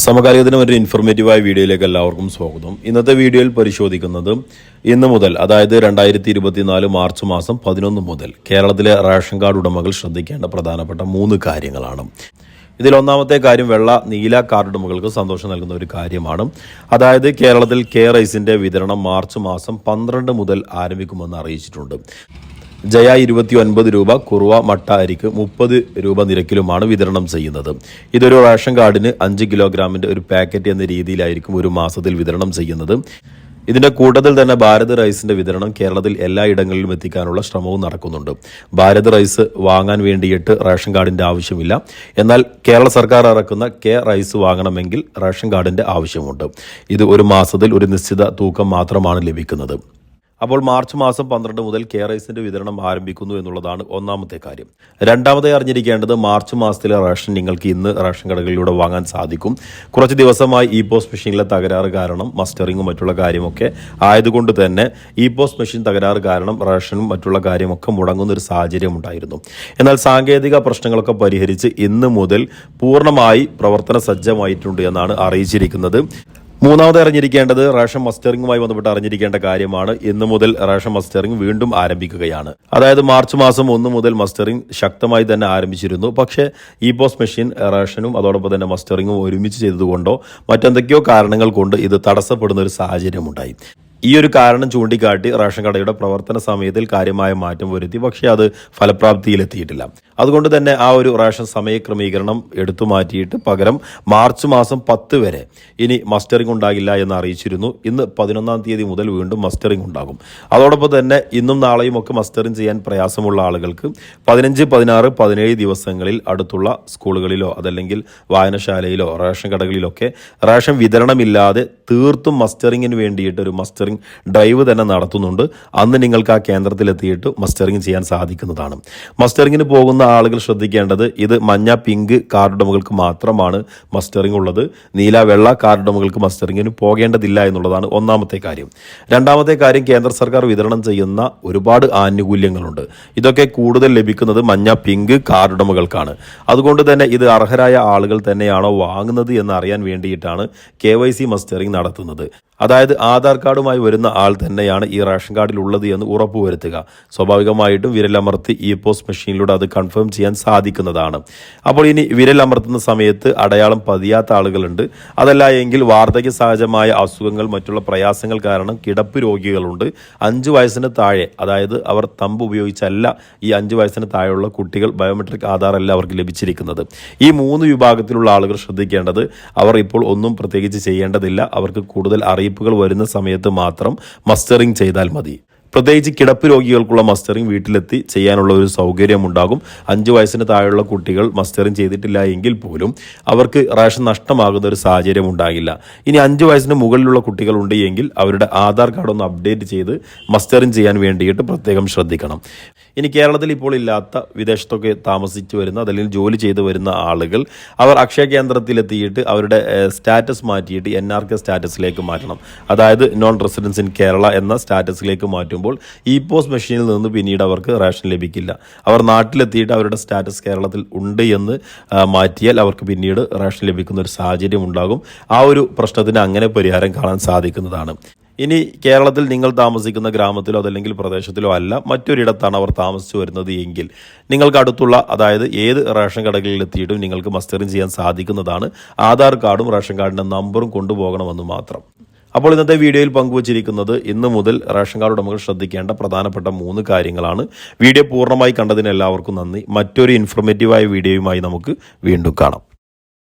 സമകാലികത്തിന് ഒരു ഇൻഫോർമേറ്റീവായ വീഡിയോയിലേക്ക് എല്ലാവർക്കും സ്വാഗതം. ഇന്നത്തെ വീഡിയോയിൽ പരിശോധിക്കുന്നത് ഇന്ന് മുതൽ അതായത് രണ്ടായിരത്തി ഇരുപത്തിനാല് മാർച്ച് മാസം പതിനൊന്ന് മുതൽ കേരളത്തിലെ റേഷൻ കാർഡ് ഉടമകൾ ശ്രദ്ധിക്കേണ്ട പ്രധാനപ്പെട്ട മൂന്ന് കാര്യങ്ങളാണ്. ഇതിൽ ഒന്നാമത്തെ കാര്യം വെള്ള നീല കാർഡ് ഉടമകൾക്ക് സന്തോഷം നൽകുന്ന ഒരു കാര്യമാണ്. അതായത് കേരളത്തിൽ കെ റൈസിന്റെ വിതരണം മാർച്ച് മാസം പന്ത്രണ്ട് മുതൽ ആരംഭിക്കുമെന്ന് അറിയിച്ചിട്ടുണ്ട്. ജയ ഇരുപത്തി ഒൻപത് രൂപ കുറുവ മട്ട അരിക്ക് മുപ്പത് രൂപ നിരക്കിലുമാണ് വിതരണം ചെയ്യുന്നത്. ഇതൊരു റേഷൻ കാർഡിന് അഞ്ച് കിലോഗ്രാമിന്റെ ഒരു പാക്കറ്റ് എന്ന രീതിയിലായിരിക്കും ഒരു മാസത്തിൽ വിതരണം ചെയ്യുന്നത്. ഇതിന്റെ കൂട്ടത്തിൽ തന്നെ ഭാരത് റൈസിന്റെ വിതരണം കേരളത്തിൽ എല്ലാ ഇടങ്ങളിലും എത്തിക്കാനുള്ള ശ്രമവും നടക്കുന്നുണ്ട്. ഭാരത് റൈസ് വാങ്ങാൻ വേണ്ടിയിട്ട് റേഷൻ കാർഡിന്റെ ആവശ്യമില്ല. എന്നാൽ കേരള സർക്കാർ ഇറക്കുന്ന കെ റൈസ് വാങ്ങണമെങ്കിൽ റേഷൻ കാർഡിന്റെ ആവശ്യമുണ്ട്. ഇത് ഒരു മാസത്തിൽ ഒരു നിശ്ചിത തൂക്കം മാത്രമാണ് ലഭിക്കുന്നത്. അപ്പോൾ മാർച്ച് മാസം പന്ത്രണ്ട് മുതൽ കെ റൈസിന്റെ വിതരണം ആരംഭിക്കുന്നു എന്നുള്ളതാണ് ഒന്നാമത്തെ കാര്യം. രണ്ടാമതായി അറിഞ്ഞിരിക്കേണ്ടത് മാർച്ച് മാസത്തിലെ റേഷൻ നിങ്ങൾക്ക് ഇന്ന് റേഷൻ കടകളിലൂടെ വാങ്ങാൻ സാധിക്കും. കുറച്ച് ദിവസമായി ഇ പോസ്റ്റ് മെഷീനിലെ തകരാറ് കാരണം മസ്റ്ററിങ്ങും മറ്റുള്ള കാര്യമൊക്കെ ആയതുകൊണ്ട് തന്നെ ഇ പോസ്റ്റ് മെഷീൻ തകരാറ് കാരണം റേഷനും മറ്റുള്ള കാര്യമൊക്കെ മുടങ്ങുന്ന ഒരു സാഹചര്യം ഉണ്ടായിരുന്നു. എന്നാൽ സാങ്കേതിക പ്രശ്നങ്ങളൊക്കെ പരിഹരിച്ച് ഇന്ന് മുതൽ പൂർണമായി പ്രവർത്തന സജ്ജമായിട്ടുണ്ട് എന്നാണ് അറിയിച്ചിരിക്കുന്നത്. മൂന്നാമത് അറിഞ്ഞിരിക്കേണ്ടത് റേഷൻ മസ്റ്ററിംഗുമായി ബന്ധപ്പെട്ട് അറിഞ്ഞിരിക്കേണ്ട കാര്യമാണ്. ഇന്ന് മുതൽ റേഷൻ മസ്റ്ററിംഗ് വീണ്ടും ആരംഭിക്കുകയാണ്. അതായത് മാർച്ച് മാസം ഒന്ന് മുതൽ മസ്റ്ററിംഗ് ശക്തമായി തന്നെ ആരംഭിച്ചിരുന്നു. പക്ഷേ ഇ പോസ്റ്റ് മെഷീൻ റേഷനും അതോടൊപ്പം തന്നെ മസ്റ്ററിംഗും ഒരുമിച്ച് ചെയ്തതുകൊണ്ടോ മറ്റെന്തൊക്കെയോ കാരണങ്ങൾ കൊണ്ട് ഇത് തടസ്സപ്പെടുന്ന ഒരു സാഹചര്യമുണ്ടായി. ഈ ഒരു കാരണം ചൂണ്ടിക്കാട്ടി റേഷൻ കടയുടെ പ്രവർത്തന സമയത്തിൽ കാര്യമായ മാറ്റം വരുത്തി. പക്ഷേ അത് ഫലപ്രാപ്തിയിലെത്തിയിട്ടില്ല. അതുകൊണ്ട് തന്നെ ആ ഒരു റേഷൻ സമയക്രമീകരണം എടുത്തു മാറ്റിയിട്ട് പകരം മാർച്ച് മാസം പത്ത് വരെ ഇനി മസ്റ്ററിംഗ് ഉണ്ടാകില്ല എന്ന് അറിയിച്ചിരുന്നു. ഇന്ന് പതിനൊന്നാം തീയതി മുതൽ വീണ്ടും മസ്റ്ററിംഗ് ഉണ്ടാകും. അതോടൊപ്പം തന്നെ ഇന്നും നാളെയും ഒക്കെ മസ്റ്ററിംഗ് ചെയ്യാൻ പ്രയാസമുള്ള ആളുകൾക്ക് പതിനഞ്ച് പതിനാറ് പതിനേഴ് ദിവസങ്ങളിൽ അടുത്തുള്ള സ്കൂളുകളിലോ അതല്ലെങ്കിൽ വായനശാലയിലോ റേഷൻ കടകളിലൊക്കെ റേഷൻ വിതരണമില്ലാതെ തീർത്തും മസ്റ്ററിങ്ങിന് വേണ്ടിയിട്ട് ഒരു മസ്റ്ററിംഗ് ഡ്രൈവ് തന്നെ നടത്തുന്നുണ്ട്. അന്ന് നിങ്ങൾക്ക് ആ കേന്ദ്രത്തിലെത്തിയിട്ട് മസ്റ്ററിംഗ് ചെയ്യാൻ സാധിക്കുന്നതാണ്. മസ്റ്ററിങ്ങിന് പോകുന്ന ആളുകൾ ശ്രദ്ധിക്കേണ്ടത് ഇത് മഞ്ഞ പിങ്ക് കാർഡുടമകൾക്ക് മാത്രമാണ് മസ്റ്ററിംഗ് ഉള്ളത്. നീല വെള്ള കാർഡുടമകൾക്ക് മസ്റ്ററിങ്ങിന് പോകേണ്ടതില്ല എന്നുള്ളതാണ് ഒന്നാമത്തെ കാര്യം. രണ്ടാമത്തെ കാര്യം കേന്ദ്ര സർക്കാർ വിതരണം ചെയ്യുന്ന ഒരുപാട് ആനുകൂല്യങ്ങളുണ്ട്. ഇതൊക്കെ കൂടുതൽ ലഭിക്കുന്നത് മഞ്ഞ പിങ്ക് കാർഡുടമകൾക്കാണ് അതുകൊണ്ട് തന്നെ ഇത് അർഹരായ ആളുകൾ തന്നെയാണോ വാങ്ങുന്നത് എന്ന് അറിയാൻ വേണ്ടിയിട്ടാണ് കെ വൈ സി മസ്റ്ററിംഗ് നടത്തുന്നത്. അതായത് ആധാർ കാർഡുമായി വരുന്ന ആൾ തന്നെയാണ് ഈ റേഷൻ കാർഡിൽ ഉള്ളത് എന്ന് ഉറപ്പുവരുത്തുക. സ്വാഭാവികമായിട്ടും വിരലമർത്തി ഇ പോസ്റ്റ് മെഷീനിലൂടെ അത് കൺഫേം ചെയ്യാൻ സാധിക്കുന്നതാണ്. അപ്പോൾ ഇനി വിരലമർത്തുന്ന സമയത്ത് അടയാളം പതിയാത്ത ആളുകളുണ്ട്. അതല്ല എങ്കിൽ വാർദ്ധക്യ സഹജമായ അസുഖങ്ങൾ മറ്റുള്ള പ്രയാസങ്ങൾ കാരണം കിടപ്പ് രോഗികളുണ്ട്. അഞ്ച് വയസ്സിന് താഴെ അതായത് അവർ തമ്പ് ഉപയോഗിച്ചല്ല ഈ അഞ്ച് വയസ്സിന് താഴെയുള്ള കുട്ടികൾ ബയോമെട്രിക് ആധാർ അല്ല അവർക്ക് ലഭിച്ചിരിക്കുന്നത്. ഈ മൂന്ന് വിഭാഗത്തിലുള്ള ആളുകൾ ശ്രദ്ധിക്കേണ്ടത് അവർ ഇപ്പോൾ ഒന്നും പ്രത്യേകിച്ച് ചെയ്യേണ്ടതില്ല. അവർക്ക് കൂടുതൽ അറിയിപ്പുകൾ വരുന്ന സമയത്ത് മാത്രം മസ്റ്ററിംഗ് ചെയ്താൽ മതി. പ്രത്യേകിച്ച് കിടപ്പ് രോഗികൾക്കുള്ള മസ്റ്ററിംഗ് വീട്ടിലെത്തി ചെയ്യാനുള്ള ഒരു സൗകര്യമുണ്ടാകും. അഞ്ച് വയസ്സിന് താഴെയുള്ള കുട്ടികൾ മസ്റ്ററിംഗ് ചെയ്തിട്ടില്ല എങ്കിൽ പോലും അവർക്ക് റേഷൻ നഷ്ടമാകുന്ന ഒരു സാഹചര്യം ഉണ്ടാകില്ല. ഇനി അഞ്ച് വയസ്സിന് മുകളിലുള്ള കുട്ടികളുണ്ട് എങ്കിൽ അവരുടെ ആധാർ കാർഡ് ഒന്ന് അപ്ഡേറ്റ് ചെയ്ത് മസ്റ്ററിംഗ് ചെയ്യാൻ വേണ്ടിയിട്ട് പ്രത്യേകം ശ്രദ്ധിക്കണം. ഇനി കേരളത്തിൽ ഇപ്പോൾ ഇല്ലാത്ത വിദേശത്തൊക്കെ താമസിച്ചു വരുന്ന അതല്ലെങ്കിൽ ജോലി ചെയ്ത് വരുന്ന ആളുകൾ അവർ അക്ഷയ കേന്ദ്രത്തിലെത്തിയിട്ട് അവരുടെ സ്റ്റാറ്റസ് മാറ്റിയിട്ട് എൻ ആർ കെ സ്റ്റാറ്റസിലേക്ക് മാറ്റണം. അതായത് നോൺ റെസിഡൻസ് ഇൻ കേരള എന്ന സ്റ്റാറ്റസിലേക്ക് മാറ്റുമ്പോൾ ഇ പോസ് മെഷീനിൽ നിന്ന് പിന്നീട് അവർക്ക് റേഷൻ ലഭിക്കില്ല. അവർ നാട്ടിലെത്തിയിട്ട് അവരുടെ സ്റ്റാറ്റസ് കേരളത്തിൽ ഉണ്ട് എന്ന് മാറ്റിയാൽ അവർക്ക് പിന്നീട് റേഷൻ ലഭിക്കുന്ന ഒരു സാഹചര്യം ഉണ്ടാകും. ആ ഒരു പ്രശ്നത്തിന് അങ്ങനെ പരിഹാരം കാണാൻ സാധിക്കുന്നതാണ്. ഇനി കേരളത്തിൽ നിങ്ങൾ താമസിക്കുന്ന ഗ്രാമത്തിലോ അതല്ലെങ്കിൽ പ്രദേശത്തിലോ അല്ല മറ്റൊരിടത്താണ് അവർ താമസിച്ചു വരുന്നത് എങ്കിൽ നിങ്ങൾക്ക് അടുത്തുള്ള അതായത് ഏത് റേഷൻ കടകളിൽ എത്തിയിട്ടും നിങ്ങൾക്ക് മസ്റ്ററിംഗ് ചെയ്യാൻ സാധിക്കുന്നതാണ് ആധാർ കാർഡും റേഷൻ കാർഡിന്റെ നമ്പറും കൊണ്ടുപോകണമെന്ന് മാത്രം. അപ്പോൾ ഇന്നത്തെ വീഡിയോയിൽ പങ്കുവച്ചിരിക്കുന്നത് ഇന്ന് മുതൽ റേഷൻ കാർഡ് ഉടമകൾ ശ്രദ്ധിക്കേണ്ട പ്രധാനപ്പെട്ട മൂന്ന് കാര്യങ്ങളാണ്. വീഡിയോ പൂർണമായി കണ്ടതിന് എല്ലാവർക്കും നന്ദി. മറ്റൊരു ഇൻഫോർമേറ്റീവായ വീഡിയോയുമായി നമുക്ക് വീണ്ടും കാണാം.